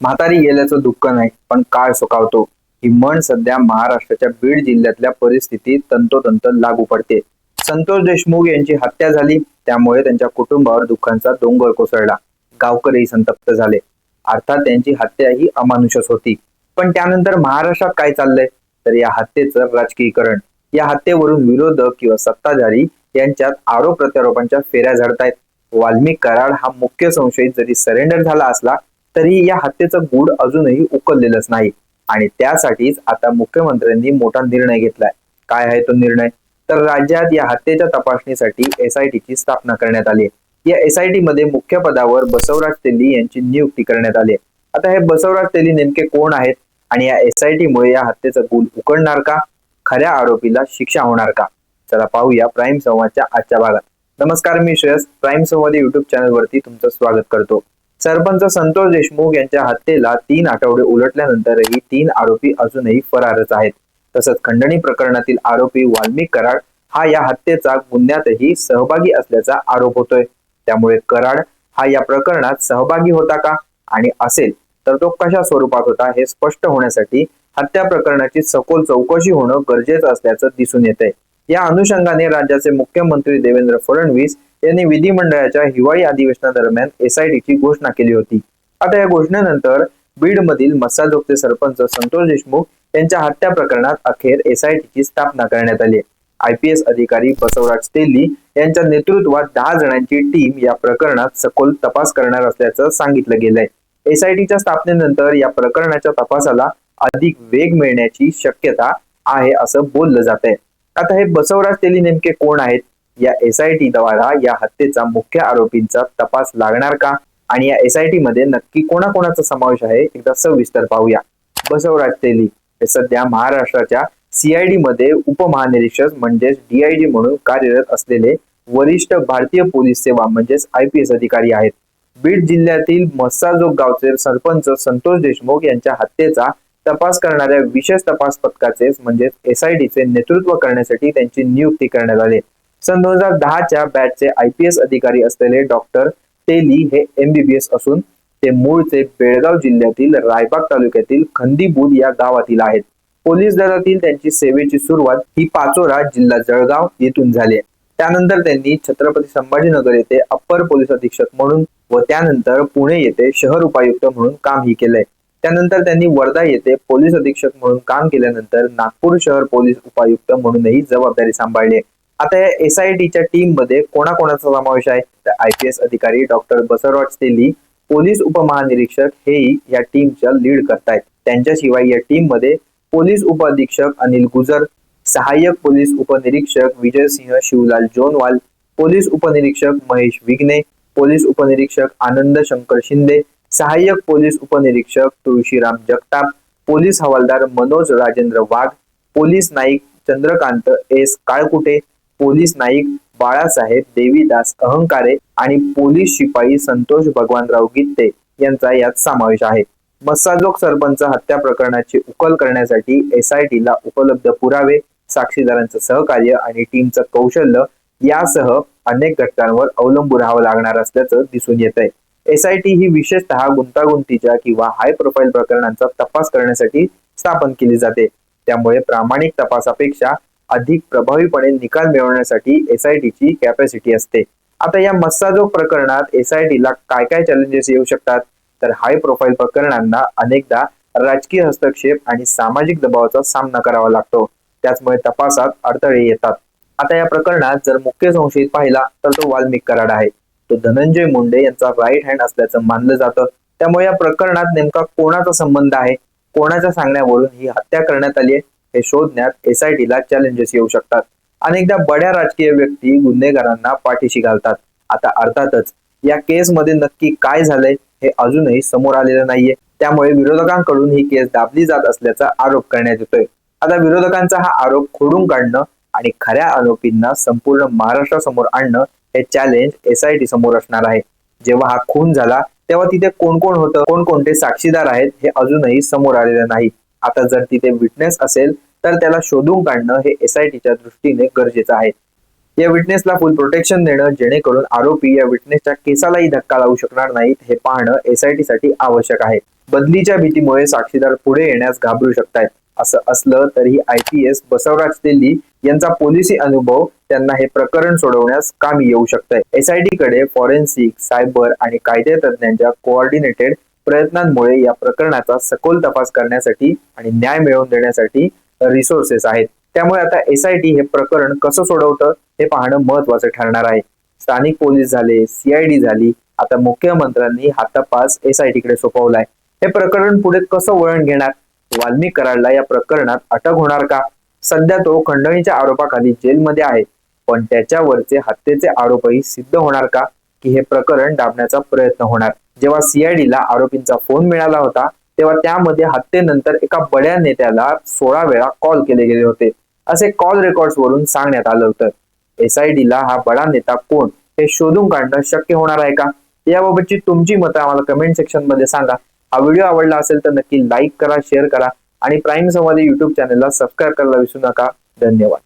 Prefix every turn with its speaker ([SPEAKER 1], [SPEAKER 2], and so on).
[SPEAKER 1] म्हातारी गेल्याचं दुःख नाही पण काळ सुखावतो ही म्हण सध्या महाराष्ट्राच्या बीड जिल्ह्यातल्या परिस्थितीत तंतोतंत लागू पडते. संतोष देशमुख यांची हत्या झाली त्यामुळे त्यांच्या कुटुंबावर दुःखांचा डोंगर कोसळला. गावकरी संतप्त झाले. अर्थात त्यांची हत्या ही अमानुषच होती. पण त्यानंतर महाराष्ट्रात काय चाललंय? तर या हत्येचं राजकीयकरण. या हत्येवरून विरोधक किंवा सत्ताधारी यांच्यात आरोप प्रत्यारोपांच्या फेऱ्या झडतायत. वाल्मिक कराड हा मुख्य संशयित जरी सरेंडर झाला असला तरी या हत्येचं गूढ अजूनही उकललेलंच नाही. आणि त्यासाठीच आता मुख्यमंत्र्यांनी मोठा निर्णय घेतलाय. काय आहे तो निर्णय? तर राज्यात या हत्येच्या तपासणीसाठी एसआयटीची स्थापना करण्यात आली या एसआयटी मध्ये मुख्य पदावर बसवराज तेली यांची नियुक्ती करण्यात आली आहे. आता हे बसवराज तेली नेमके कोण आहेत? आणि या एसआयटी मुळे या हत्येचं गुल उकडणार का? खऱ्या आरोपीला शिक्षा होणार का? चला पाहूया प्राईम संवादच्या आजच्या भागात. नमस्कार मी Shreyas. Prime Samvad YouTube channel वरती तुमचं स्वागत करतो. सरपंच संतोष देशमुख यांच्या हत्येला तीन आठवडे उलटल्यानंतरही तीन आरोपी अजूनही फरारच आहेत. तसंच खंडणी प्रकरणातील आरोपी वाल्मिक कराड हा या हत्येचा गुन्ह्यातही सहभागी असल्याचा आरोप होतोय. त्यामुळे कराड हा या प्रकरणात सहभागी होता का आणि असेल तर तो कशा स्वरूपात होता हे स्पष्ट होण्यासाठी हत्या प्रकरणाची सखोल चौकशी होणं गरजेचं असल्याचं दिसून येत आहे या अनुषंगाने राज्याचे मुख्यमंत्री देवेंद्र फडणवीस यांनी विधिमंडळाच्या हिवाळी अधिवेशनादरम्यान एसआयटीची घोषणा केली होती. आता या घोषणेनंतर बीड मधील मस्साजोगचे सरपंच संतोष देशमुख यांच्या हत्या प्रकरणात अखेर एसआयटीची स्थापना करण्यात आली आय पी एस अधिकारी बसवराज तेली यांच्या नेतृत्वात दहा जणांची टीम या प्रकरणात सखोल तपास करणार असल्याचं सांगितलं गेलंय. एसआयटीच्या स्थापनेनंतर या प्रकरणाच्या तपासाला अधिक वेग मिळण्याची शक्यता आहे असं बोललं जात आहे आता हे बसवराज तेली नेमके कोण आहेत? या एसआयटी द्वारा या हत्येचा मुख्य आरोपींचा तपास लागणार का? आणि या एसआयटी मध्ये नक्की कोणाकोणाचा समावेश आहे? एकदा सविस्तर पाहूया. बसवराज तेली हे सध्या महाराष्ट्राच्या सीआयडी मध्ये उपमहानिरीक्षक म्हणजेच डीआयजी म्हणून कार्यरत असलेले वरिष्ठ भारतीय पोलीस सेवा म्हणजेच आय पी एस अधिकारी आहेत. बीड जिल्ह्यातील मस्साजोग गावचे सरपंच संतोष देशमुख यांच्या हत्येचा तपास करणाऱ्या विशेष तपास पथकाचे म्हणजेच एसआयडीचे नेतृत्व करण्यासाठी त्यांची नियुक्ती करण्यात आली. सन दोन हजार दहाच्या बॅचचे आय पी एस अधिकारी असलेले डॉक्टर तेली हे एमबीबीएस असून ते मूळचे बेळगाव जिल्ह्यातील रायबाग तालुक्यातील खंदीबूल या गावातील आहेत. पोलीस दलातील त्यांची सेवेची सुरुवात ही पाचोरा जिल्हा जळगाव येथून झाली त्यानंतर त्यांनी छत्रपती संभाजीनगर येथे अप्पर पोलीस अधीक्षक म्हणून व त्यानंतर पुणे येथे शहर उपायुक्त म्हणून कामही केलंय. त्यानंतर त्यांनी वर्धा येथे पोलीस अधीक्षक म्हणून काम केल्यानंतर नागपूर शहर पोलीस उपायुक्त म्हणूनही जबाबदारी सांभाळली आहे. आता या एसआयटीच्या टीममध्ये कोणाकोणाचा समावेश आहे? तर आय पी एस अधिकारी डॉक्टर बसवराज तेली पोलीस उपमहानिरीक्षक हेही या टीमच्या लीड करतायत. त्यांच्याशिवाय या टीममध्ये पोलीस उपअधीक्षक अनिल गुजर सहाय्यक पोलीस उपनिरीक्षक विजयसिंह शिवलाल जोनवाल पोलीस उपनिरीक्षक महेश विघ्ने पोलीस उपनिरीक्षक आनंद शंकर शिंदे सहाय्यक पोलीस उपनिरीक्षक तुळशीराम जगताप पोलीस हवालदार Manoj Rajendra Wagh police Naik Chandrakant S Kalkute police Naik Balasaheb Devidas Ahankare आणि पोलीस शिपाई संतोष भगवानराव गित्ते यांचा यात समावेश आहे. मस्साजोग सरपंच हत्या प्रकरणाची उकल करण्यासाठी एसआयटी ला उपलब्ध पुरावे साक्षीदारांचं सहकार्य आणि टीमचं कौशल्य यासह अनेक घटकांवर अवलंबून राहावं लागणार असल्याचं दिसून येत आहे टी ही विशेषतः गुंतागुंतीच्या किंवा हाय प्रोफाईल प्रकरणांचा तपास करण्यासाठी स्थापन केली जाते. त्यामुळे प्रामाणिक तपासापेक्षा अधिक प्रभावीपणे निकाल मिळवण्यासाठी एसआयटीची कॅपॅसिटी असते. आता या मस्साजोग प्रकरणात एसआयटीला काय काय चॅलेंजेस येऊ शकतात? तर हाय प्रोफाईल प्रकरणांना अनेकदा राजकीय हस्तक्षेप आणि सामाजिक दबावाचा सामना करावा लागतो. त्याचमुळे तपासात अडथळे येतात. आता या प्रकरणात जर मुख्य संशयित पाहिला तर तो वाल्मिक कराड आहे. तो धनंजय मुंडे यांचा राईट हँड असल्याचं मानलं जातं. त्यामुळे या प्रकरणात नेमका कोणाचा संबंध आहे? कोणाच्या सांगण्यावरून ही हत्या करण्यात आली आहे? हे शोधण्यात एसआयटीला चॅलेंजेस येऊ शकतात. अनेकदा बड्या राजकीय व्यक्ती गुन्हेगारांना पाठीशी घालतात. आता अर्थातच या केस मध्ये नक्की काय झालंय हे अजूनही समोर आलेलं नाहीये. त्यामुळे विरोधकांकडून ही केस दाबली जात असल्याचा आरोप करण्यात येतोय. आता विरोधकांचा हा आरोप खोडून काढणं आणि खऱ्या आरोपींना संपूर्ण महाराष्ट्रासमोर आणणं हे चॅलेंज एसआयटी समोर असणार आहे. जेव्हा हा खून झाला तेव्हा तिथे कोण कोण होतं कोणकोणते साक्षीदार आहेत हे अजूनही समोर आलेलं नाही. आता जर तिथे विटनेस असेल तर त्याला शोधून काढणं हे एसआयटीच्या दृष्टीने गरजेचं आहे. या विटनेसला फुल प्रोटेक्शन देणं जेणेकरून आरोपी या विटनेसच्या केसालाही धक्का लावू शकणार नाहीत हे पाहणं एसआयटी साठी आवश्यक आहे. बदलीच्या भीतीमुळे साक्षीदार पुढे येण्यास घाबरू शकतायत असं असलं तरी I P S Basavaraj Delhi यांचा पोलिसी अनुभव त्यांना हे प्रकरण सोडवण्यास कामी येऊ शकतंय. एसआयटी कडे फॉरेन्सिक सायबर आणि कायदे तज्ञांच्या कोऑर्डिनेटेड प्रयत्नांमुळे या प्रकरणाचा सखोल तपास करण्यासाठी आणि न्याय मिळवून देण्यासाठी रिसोर्सेस आहेत. त्यामुळे आता एस आयटी हे प्रकरण कसं सोडवतं हे पाहणं महत्वाचं ठरणार आहे. स्थानिक पोलीस झाले सीआयडी झाली आता मुख्यमंत्र्यांनी हा तपास एसआयटी कडे सोपवलाय. हे प्रकरण पुढे कसं वळण घेणार? वाल्मिक कराडला या प्रकरणात अटक होणार का? सध्या तो खंडणीच्या आरोपाखाली जेलमध्ये आहे. पण त्याच्यावरचे हत्येचे आरोपही सिद्ध होणार का? की हे प्रकरण दाबण्याचा प्रयत्न होणार? जेव्हा सीआयडीला आरोपींचा फोन मिळाला होता तेव्हा त्यामध्ये हत्येनंतर एका बड्या नेत्याला सोळा वेळा कॉल केले गेले होते. असे कॉल रेकॉर्ड वरून सांगण्यात आलं होतं. एसआयडीला हा बडा नेता कोण हे शोधून काढणं शक्य होणार आहे का? याबाबतची तुमची मतं आम्हाला कमेंट सेक्शनमध्ये सांगा. हा व्हिडिओ आवडला असेल तर नक्की लाईक करा शेअर करा आणि प्राईम संवादी युट्यूब चॅनलला सबस्क्राईब करायला विसरू नका. धन्यवाद.